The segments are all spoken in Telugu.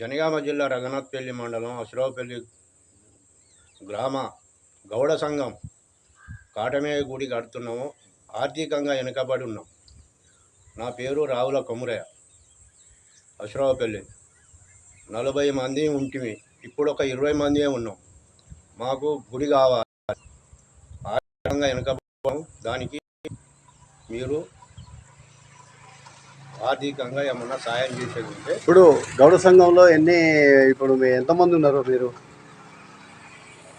జనగామ జిల్లా రఘునాథ్పల్లి మండలం అసరావుపల్లి గ్రామ గౌడ సంఘం కాటమే గుడి కడుతున్నాము. ఆర్థికంగా వెనుకబడి ఉన్నాం. నా పేరు రావుల కొమురయ్య. అశ్రావుపల్లి. నలభై మంది ఉంటిమి. ఇప్పుడు ఒక ఇరవై మంది ఉన్నాం. మాకు గుడి కావాలి. ఆర్థికంగా వెనుకబడి దానికి మీరు ఆర్థికంగా ఏమన్నా సాయం చేసేది ఉంటే ఇప్పుడు గౌడ సంఘంలో ఎన్ని ఇప్పుడు మీ ఎంతమంది ఉన్నారు మీరు?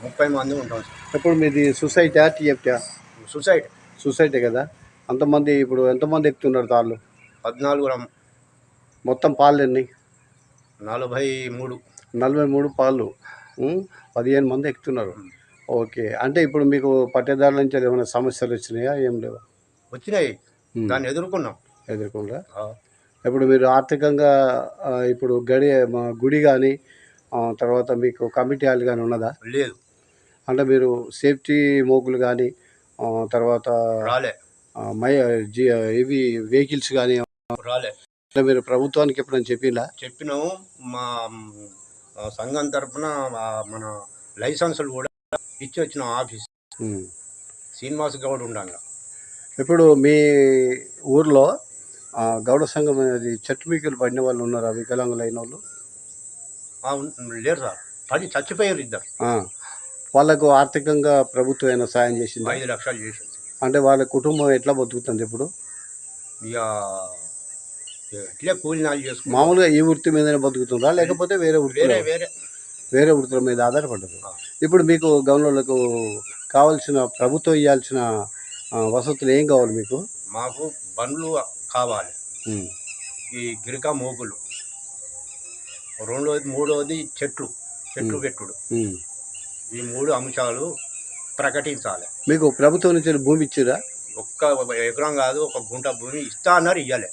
ముప్పై మంది ఉంటాం సార్. ఇప్పుడు మీది సొసైటీ టీఎఫ్టీ సొసైటీ. సొసైటీ కదా. అంతమంది ఇప్పుడు ఎంతమంది ఎక్కుతున్నారు తాళ్ళు? పద్నాలుగు మొత్తం పాలు ఎన్ని? నలభై మూడు. నలభై మూడు పాలు? పదిహేను మంది ఎక్కుతున్నారు. ఓకే. అంటే ఇప్పుడు మీకు పట్టేదారుల నుంచి ఏమైనా సమస్యలు వచ్చినాయా? ఏం లేవా? వచ్చినాయి. దాన్ని ఎదుర్కొన్నాం. ఎదుర్కొందా ఆ, ఇప్పుడు మీరు ఆర్థికంగా ఇప్పుడు గడి మా గుడి కానీ తర్వాత మీకు కమిటీ హాల్ కానీ ఉన్నదా? లేదు. అంటే మీరు సేఫ్టీ మోకులు కానీ తర్వాత రాలే. మై జీ ఇవి వెహికల్స్ కానీ రాలే. అంటే మీరు ప్రభుత్వానికి ఎప్పుడైనా చెప్పిందా చెప్పినాము. మా సంఘం తరఫున మన లైసెన్సులు కూడా ఇచ్చి వచ్చిన ఆఫీస్. శ్రీనివాస్ గౌడ్ ఉండంగా. ఇప్పుడు మీ ఊర్లో గౌడ సంఘం అనేది చెట్టు మీకలు పడిన వాళ్ళు ఉన్నారా? వికలాంగులు అయిన వాళ్ళు? లేరు సార్. పది చచ్చిపోయారు ఇద్దరు. వాళ్ళకు ఆర్థికంగా ప్రభుత్వం ఏమైనా సాయం చేసింది? ఐదు లక్షలు చేసింది. అంటే వాళ్ళ కుటుంబం ఎట్లా బతుకుతుంది ఇప్పుడు? ఇక ఇట్లే కూలి నాలు చేసుకున్నాం మామూలుగా ఈ వృత్తి మీదనే బతుకుతుందా లేకపోతే వేరే వృత్తి వేరే వేరే. వేరే వృత్తుల మీద ఆధారపడ్డారు ఆ. ఇప్పుడు మీకు గవర్నర్లకు కావాల్సిన ప్రభుత్వం ఇవ్వాల్సిన వసతులు ఏం కావాలి మీకు? మాకు బండ్లు కావాలి. ఈ గిరిక మోగులు. రెండోది మూడోది చెట్లు చెట్లు పెట్టుడు. ఈ మూడు అంశాలు ప్రకటించాలి. మీకు ప్రభుత్వం నుంచి భూమి ఇచ్చిరా ఒక్క ఎకరం కాదు ఒక గుంట భూమి ఇస్తా అన్నారు ఇయ్యాలి.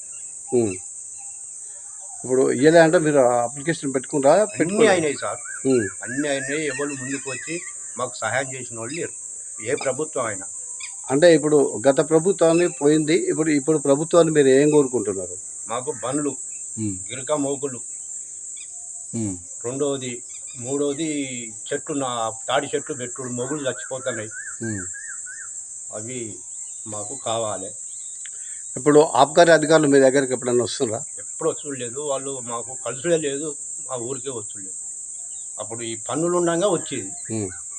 ఇప్పుడు ఇయ్యలే అంటే మీరు అప్లికేషన్ పెట్టుకుంటారా అన్నీ అయినాయి సార్. అన్నీ అయినాయి ఎవరు ముందుకు వచ్చి మాకు సహాయం చేసిన వాళ్ళు ఏ ప్రభుత్వం అయినా. అంటే ఇప్పుడు గత ప్రభుత్వాన్ని పోయింది ఇప్పుడు ఇప్పుడు ప్రభుత్వాన్ని మీరు ఏం కోరుకుంటున్నారు మాకు బండ్లు. గిరిక మోకులు ఉమ్. రెండోది మూడోది చెట్టు నా తాడి చెట్లు పెట్టుడు మొగులు చచ్చిపోతున్నాయి. అవి మాకు కావాలి ఇప్పుడు ఆబ్కారీ అధికారులు మీ దగ్గరికి ఎప్పుడైనా వస్తున్నారా ఎప్పుడు వచ్చులేదు వాళ్ళు మాకు కలుసులే లేదు మా ఊరికే వచ్చులేదు అప్పుడు ఈ పన్నులు ఉండగా వచ్చేది.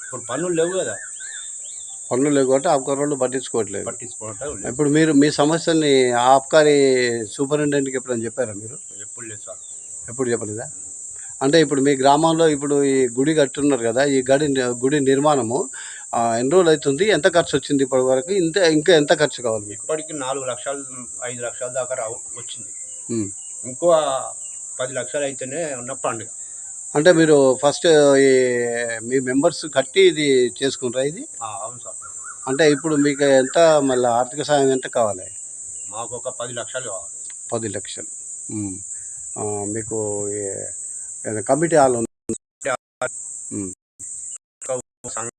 ఇప్పుడు పన్నులు లేవు కదా పనులు లేవు కాబట్టి ఆబ్కారీ వాళ్ళు పట్టించుకోవట్లేదు. పట్టించుకోవటం లేదు. ఇప్పుడు మీరు మీ సమస్యల్ని ఆబ్కారీ సూపరింటెండెంట్కి ఎప్పుడైనా చెప్పారా మీరు? ఎప్పుడు లేదు సార్. ఎప్పుడు చెప్పలేదా? అంటే ఇప్పుడు మీ గ్రామంలో ఇప్పుడు ఈ గుడి కట్టున్నారు కదా ఈ గడి గుడి నిర్మాణము ఎన్ని రోజులు అవుతుంది? ఎంత ఖర్చు వచ్చింది ఇప్పటి వరకు? ఇంత ఇంకా ఎంత ఖర్చు కావాలి మీకు? ఇప్పటికి నాలుగు లక్షలు ఐదు లక్షల దాకా రావు వచ్చింది. ఇంకో పది లక్షలు అయితేనే ఉన్న పండుగ. అంటే మీరు ఫస్ట్ ఈ మీ మెంబర్స్ కట్టి ఇది చేసుకుంటారా ఇది? అవును సార్. అంటే ఇప్పుడు మీకు ఎంత మళ్ళీ ఆర్థిక సాయం ఎంత కావాలి? మాకు ఒక పది లక్షలు కావాలి. పది లక్షలు. ఉమ్. ఆ, మీకు ఏదైనా కమిటీ హాల్ ఉంది? ఉమ్. సంఘ